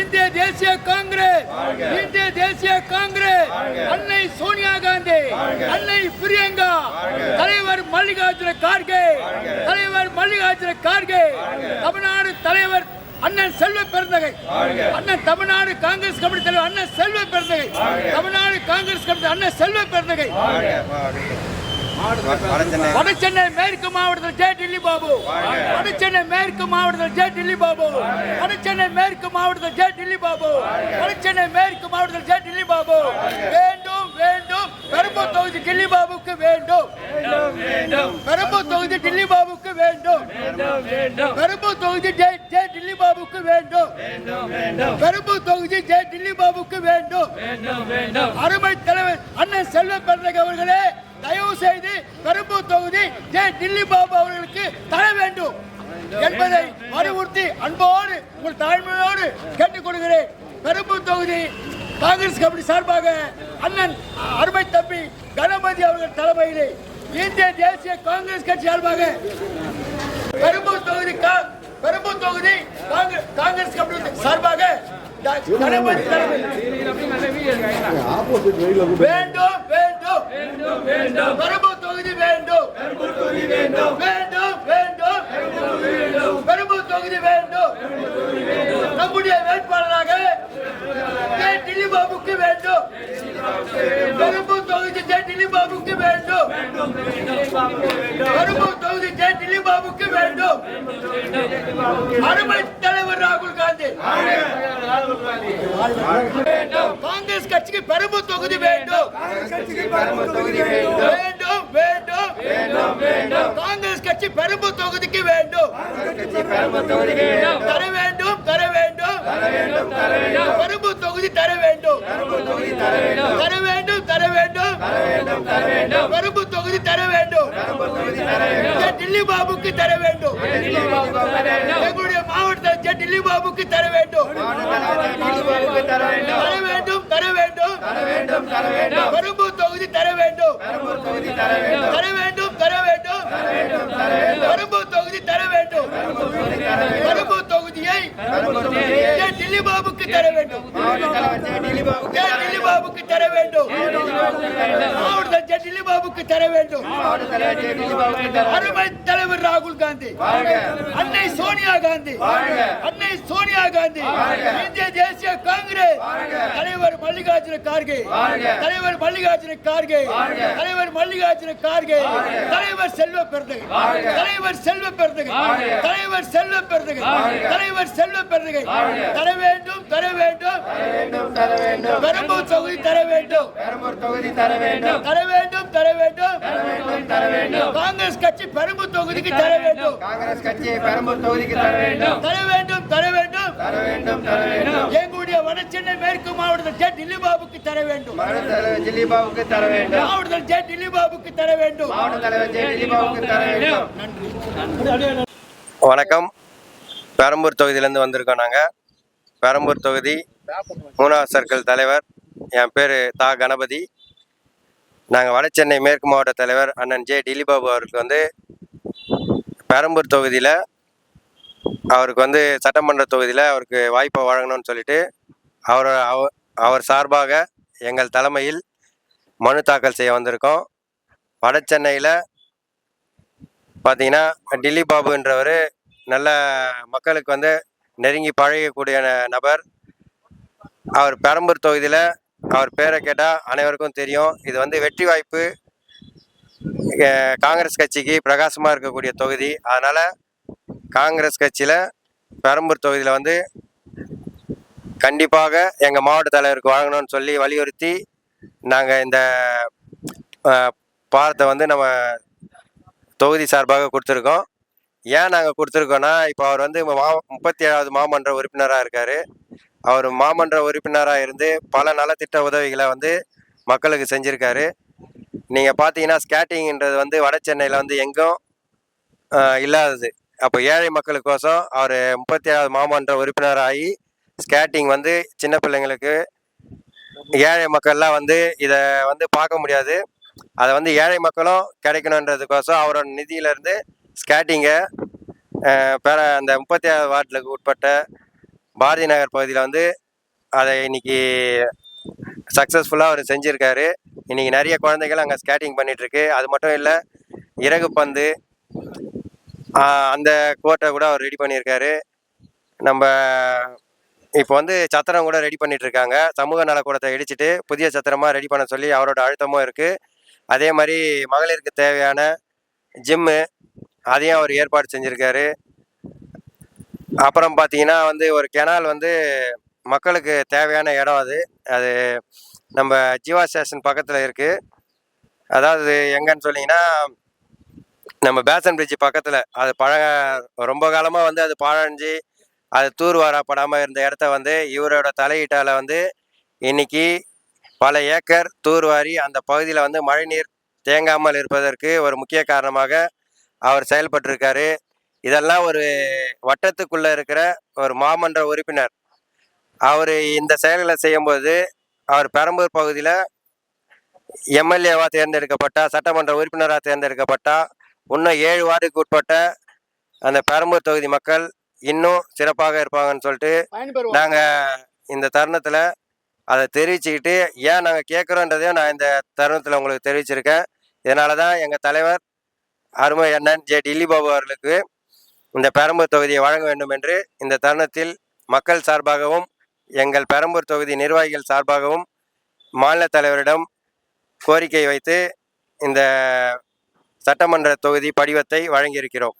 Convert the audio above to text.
இந்திய தேசிய காங்கிரஸ். இந்திய தேசிய காங்கிரஸ். அன்னை சோனியா காந்தி. அன்னை பிரியங்கா. தலைவர் மல்லிகார்ஜுன கார்கே. தலைவர் மல்லிகார்ஜுன கார்கே. தமிழ்நாடு தலைவர் அண்ணன் செல்வ பெருந்தகை. அண்ணன் தமிழ்நாடு காங்கிரஸ் கமிட்டி தலைவர் அண்ணன் செல்வ பெருந்தகை. தமிழ்நாடு காங்கிரஸ் கமிட்டி அண்ணன் செல்வ பெருந்தகை. வடசென்னை. மேற்கு மாவட்டத்தில் ஜே டில்லி பாபு. வடசென்னை மேற்கு மாவட்டத்தில் ஜே டில்லி பாபு. வடசென்னை மேற்கு மாவட்டத்தில் ஜே டில்லி பாபு. வடசென்னை மேற்கு மாவட்டத்தில் ஜே டில்லி பாபு. வேண்டும் வேண்டும். பெரம்பூர் தொகுதி டில்லி பாபுக்கு வேண்டும். பெரம்பூர் தொகுதி டில்லி பாபுக்கு வேண்டும். பெரம்பூர் தொகுதி ஜே ஜே டில்லி பாபுக்கு வேண்டும். பெரம்பூர் தொகுதி ஜே டில்லி பாபுக்கு வேண்டும். அருமை தலைவர் அண்ணன் செல்வ பெருந்தகை அவர்களே தயவு செய்து பெரம்பூர் தொகுதி ஜே டில்லி பாபு அவர்களுக்கு தர வேண்டும் என்பதை வலியுறுத்தி அன்போடு உங்கள் தாழ்மையோடு கேட்டுக் கொள்கிறேன். பெரம்பூர் தொகுதி காங்கிரஸ் கமிட்டி சார்பாக அண்ணன் அருமை தம்பி கணபதி அவர்கள் தலைமையிலே இந்திய தேசிய காங்கிரஸ் கட்சி சார்பாக பெரம்பூர் தொகுதி கா- பெரம்பூர் தொகுதி காங்கிர- காங்கிரஸ் கமிட்டி சார்பாக வேண்டும் பெரம்பூர் தொகுதி வேண்டும். வேண்டும். வேண்டும் பெரம்பூர் தொகுதி வேண்டும். நம்முடைய வேட்பாளராக ஜே. டில்லி பாபுக்கு வேண்டும். பெரம்பூர் தொகுதி ஜே. டில்லி பாபுக்கு வேண்டும். பெரம்பூர் தொகுதி ஜே. டில்லி பாபுக்கு வேண்டும். அருமை தலைவர் ராகுல் காந்தி. காங்கிரஸ் கட்சிக்கு பெரம்பூர் தொகுதி வேண்டும் வேண்டும் வேண்டும் காங்கிரஸ் கட்சி பெரம்பூர் தொகுதிக்கு வேண்டும் தர வேண்டும் தர வேண்டும் பெரம்பூர் தொகுதி தர வேண்டும் தர வேண்டும் தர வேண்டும் பெரம்பூர் தொகுதி தர வேண்டும் டில்லி பாபுக்கு தர வேண்டும் எங்களுடைய மாவட்டத்தில் ஜே டில்லி பாபுக்கு தர வேண்டும் தர வேண்டும் வேண்டும். பெரம்பூர் தொகுதி தர வேண்டும். தர வேண்டும். தர வேண்டும் பெரம்பூர் தொகுதி தர வேண்டும். பெரம்பூர் தொகுதியை ஜே டில்லி பாபுக்கு தர வேண்டும்? ஜே டில்லி பாபுக்கு தர வேண்டும்? மாவட்டத்தில் ஜே டில்லி பாபுக்கு தர வேண்டும். அருமை தலைவர் ராகுல் காந்தி. அன்னை சோனியா காந்தி. அன்னை சோனியா காந்தி. இந்திய தேசிய காங்கிரஸ். தலைவர் மல்லிகார்ஜுன கார்கே. தலைவர் மல்லிகார்ஜுன கார்கே. தலைவர் மல்லிகார்ஜுன கார்கே. தலைவர் செல்வ பெருந்தகை. தலைவர் செல்வ பெருந்தகை. தலைவர் செல்வ பெருந்தகை. தலைவர் செல்வ பெருந்தகை. தர வேண்டும் தர வேண்டும். பெரம்பூர் தொகுதி தர வேண்டும். தொகுதி தர வேண்டும் தர வேண்டும் தர வேண்டும் காங்கிரஸ் கட்சி பெரம்பூர் தொகுதிக்கு தர வேண்டும் காங்கிரஸ் கட்சி பெரம்பூர் தொகுதிக்கு தர வேண்டும் தர வேண்டும் தர வேண்டும் தர வேண்டும் தர வேண்டும் எங்களுடைய வடசென்னை மேற்கு மாவட்டத்தில் ஜே டில்லி பாபுக்கு தர வேண்டும் மாவட்ட தர வேண்டும் ஜே டில்லி பாபுக்கு தர வேண்டும் மாவட்ட தலைவர் ஜெய ஜில்லிபாபுக்கு தர வேண்டும் வணக்கம் பெரம்பூர் தொகுதியிலேருந்து வந்திருக்கோம் நாங்கள் பெரம்பூர் தொகுதி மூணாவது சர்க்கிள் தலைவர் என் பேர் தா கணபதி. நாங்கள் வடசென்னை மேற்கு மாவட்ட தலைவர் அண்ணன் ஜே டிலிபாபு அவருக்கு வந்து பெரம்பூர் தொகுதியில் அவருக்கு வந்து சட்டமன்ற தொகுதியில் அவருக்கு வாய்ப்பை வழங்கணும்னு சொல்லிட்டு அவர் அவர் சார்பாக எங்கள் தலைமையில் மனு தாக்கல் செய்ய வந்திருக்கோம். வடசென்னையில் பார்த்தீங்கன்னா டில்லி பாபுன்றவர் நல்ல மக்களுக்கு வந்து நெருங்கி பழகக்கூடிய நபர். அவர் பெரம்பூர் தொகுதியில் அவர் பேரை கேட்டால் அனைவருக்கும் தெரியும். இது வந்து வெற்றி வாய்ப்பு காங்கிரஸ் கட்சிக்கு பிரகாசமாக இருக்கக்கூடிய தொகுதி. அதனால் காங்கிரஸ் கட்சியில் பெரம்பூர் தொகுதியில் வந்து கண்டிப்பாக எங்கள் மாவட்ட தலைவருக்கு வழங்கணும்னு சொல்லி வலியுறுத்தி நாங்கள் இந்த பாரத்தை வந்து நம்ம தொகுதி சார்பாக கொடுத்துருக்கோம். ஏன் நாங்கள் கொடுத்துருக்கோன்னா இப்போ அவர் வந்து மா முப்பத்தி ஏழாவது மாமன்ற உறுப்பினராக இருக்கார். அவர் மாமன்ற உறுப்பினராக இருந்து பல நலத்திட்ட உதவிகளை வந்து மக்களுக்கு செஞ்சுருக்காரு. நீங்கள் பார்த்தீங்கன்னா ஸ்கேட்டிங்ன்றது வந்து வட சென்னையில் வந்து எங்கும் இல்லாதது. அப்போ ஏழை மக்களுக்கோசம் அவர் முப்பத்தி ஏழாவது மாமன்ற உறுப்பினராகி ஸ்கேட்டிங் வந்து சின்ன பிள்ளைங்களுக்கு ஏழை மக்கள்லாம் வந்து இதை வந்து பார்க்க முடியாது. அதை வந்து ஏழை மக்களும் கிடைக்கணுன்றதுக்கோசம் அவரோட நிதியிலேருந்து ஸ்கேட்டிங்கை பெற அந்த முப்பத்தி ஏழு வார்டுக்கு உட்பட்ட பாரதி நகர் பகுதியில் வந்து அதை இன்னைக்கு சக்ஸஸ்ஃபுல்லாக அவர் செஞ்சுருக்காரு. இன்னைக்கு நிறைய குழந்தைகள் அங்கே ஸ்கேட்டிங் பண்ணிட்டுருக்கு. அது மட்டும் இல்லை இறகு பந்து அந்த கோட்டை கூட அவர் ரெடி பண்ணியிருக்காரு நம்ம இப்போ வந்து சத்திரம் கூட ரெடி பண்ணிகிட்ருக்காங்க சமூக நலக்கூடத்தை இடிச்சிட்டு புதிய சத்திரமாக ரெடி பண்ண சொல்லி அவரோட அழுத்தமும் இருக்குது அதே மாதிரி மகளிருக்கு தேவையான ஜிம்மு அதையும் அவர் ஏற்பாடு செஞ்சுருக்காரு. அப்புறம் பார்த்தீங்கன்னா வந்து ஒரு கெனால் வந்து மக்களுக்கு தேவையான இடம் அது. அது நம்ம ஜீவா ஸ்டேஷன் பக்கத்தில் இருக்குது அதாவது எங்கன்னு சொன்னீங்கன்னா நம்ம பேசன் பிரிட்ஜ் பக்கத்தில். அது பழக ரொம்ப காலமாக வந்து அது பழஞ்சு அது தூர் வாரப்படாமல் இருந்த இடத்த வந்து இவரோட தலையீட்டால் வந்து இன்னைக்கு பல ஏக்கர் தூர்வாரி அந்த பகுதியில் வந்து மழைநீர் தேங்காமல் இருப்பதற்கு ஒரு முக்கிய காரணமாக அவர் செயல்பட்டிருக்காரு. இதெல்லாம் ஒரு வட்டத்துக்குள்ளே இருக்கிற ஒரு மாமன்ற உறுப்பினர். அவர் இந்த செயல்களை செய்யும்போது அவர் பெரம்பூர் பகுதியில் எம்எல்ஏவாக தேர்ந்தெடுக்கப்பட்டா சட்டமன்ற உறுப்பினராக தேர்ந்தெடுக்கப்பட்டா இன்னும் ஏழு வார்டுக்கு உட்பட்ட அந்த பெரம்பூர் தொகுதி மக்கள் இன்னும் சிறப்பாக இருப்பாங்கன்னு சொல்லிட்டு நாங்கள் இந்த தருணத்தில் அதை தெரிவிச்சுக்கிட்டு ஏன் நாங்கள் கேட்குறோன்றதையும் நான் இந்த தருணத்தில் உங்களுக்கு தெரிவிச்சிருக்கேன். இதனால தான் எங்கள் தலைவர் அருமை அண்ணன் ஜே டில்லி பாபு அவர்களுக்கு இந்த பெரம்பூர் தொகுதியை வழங்க வேண்டும் என்று இந்த தருணத்தில் மக்கள் சார்பாகவும் எங்கள் பெரம்பூர் தொகுதி நிர்வாகிகள் சார்பாகவும் மாநில தலைவரிடம் கோரிக்கை வைத்து இந்த சட்டமன்ற தொகுதி படிவத்தை வழங்கியிருக்கிறோம்.